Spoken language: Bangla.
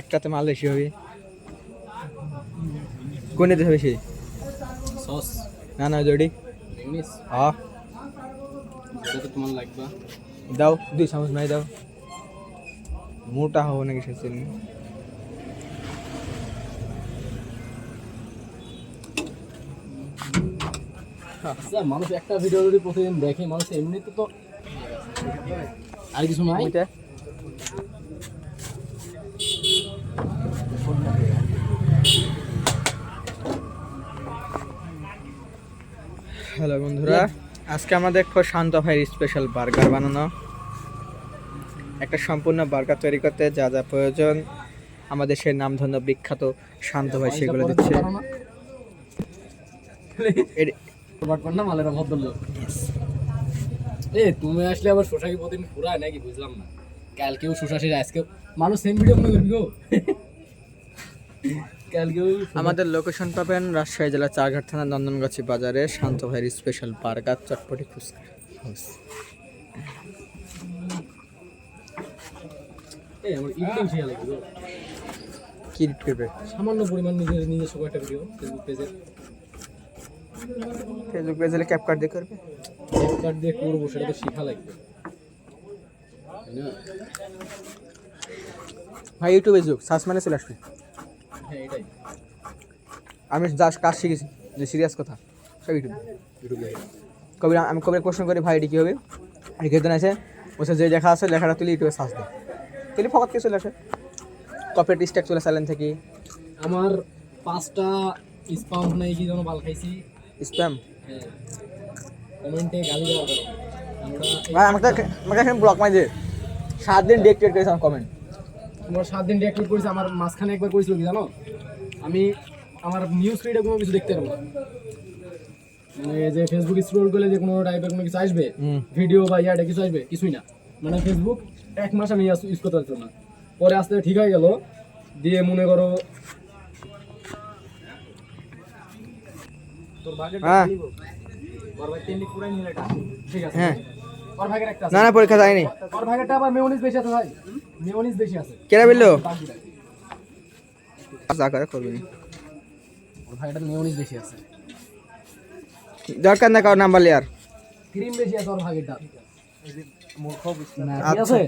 একটাতে মাল বেশি হবে। কোনে দিতে বেশি? সস না না জড়ি। ইংলিশ হ্যাঁ যেটা তোমার লাগবে। দাও দুই চামচ নাই দাও। মোটা হব নাকি সেদিন আচ্ছা মানুষ একটা ভিডিও যদি প্রতিদিন দেখে মানুষ এমনিতে তো আর কিছু নাই? ওইটা। হ্যালো বন্ধুরা আজকে আমরা দেখব শান্ত ভাইয়ের স্পেশাল বার্গার বানানো। একটা সম্পূর্ণ বার্গার তৈরি করতে যা যা প্রয়োজন। আমাদের সেই নামধন্য বিখ্যাত শান্ত ভাই সেগুলো দিচ্ছে। বাটপার না মালেরা ভদ্রলোক এ তুমি আসলে আবার শোষাকি প্রতিদিন পুরায় নাকি? বুঝলাম না। কালকেও শোষাশির আজকেও মানুষ সেম ভিডিও মনে করবি গো। কালকেও আমাদের লোকেশন পাবেন রাজশাহী জেলার চারঘাট থানা নন্দনগাছি বাজারে শান্ত ভাইয়ের স্পেশাল বার্গার চটপটি ফুচকা। এই আমার লাগবে কি করবে? সামান্য পরিমাণ নিজের নিজস্ব একটা ভিডিও ফেসবুক পেজে ফেসবুক পেজে ক্যাপকাট দিয়ে করবে। কার্ড দিয়ে করব সেটা তো শিখা লাগবে? ভাই ইউটিউবে যুগ সার্চ মানে চলে আসবে। হ্যাঁ আমি যা কাজ শিখেছি যে সিরিয়াস কথা সব ইউটিউবে ইউটিউবে কবির আমি কবির প্রশ্ন করি ভাই এটি কী হবে লিখে আছে বলছে যে লেখা আছে লেখাটা তুলি ইউটিউবে সার্চ দে তুলি ফকাত কিছু চলে আসে? কপিরাইট স্ট্যাক চলে সাইলেন থেকে। আমার পাঁচটা স্পাম নাই কি যেন বাল খাইছি। স্প্যাম। কমেন্টে গালি দেওয়ার ভাই আমাকে আমাকে এখানে ব্লক মাই দে সাত দিন ডেট ক্রিয়েট করেছিলাম কমেন্ট তোমার সাত দিন ডিঅ্যাক্টিভ করেছে আমার মাঝখানে একবার করেছিল কি জানো? আমি আমার নিউজ ফিডে কোনো কিছু দেখতে পারব না। মানে যে ফেসবুক স্ক্রোল করলে যে কোনো টাইপের কোনো কিছু আসবে ভিডিও বা ইয়াটা কিছু আসবে কিছুই না। মানে ফেসবুক এক মাস আমি ইউজ করতে পারছিলাম না। পরে আস্তে আস্তে ঠিক হয়ে গেল দিয়ে মনে করো তোর ভাগের হ্যাঁ। হ্যাঁ। তোর ভাগের একটা আছে। না না পরীক্ষা যায়নি বলল? যা করে করবি। আছে। দরকার না কারও নাম্বার লেয়ার ক্রিম বেশি আছে ওর ভাগেরটা মূর্খ না আছে?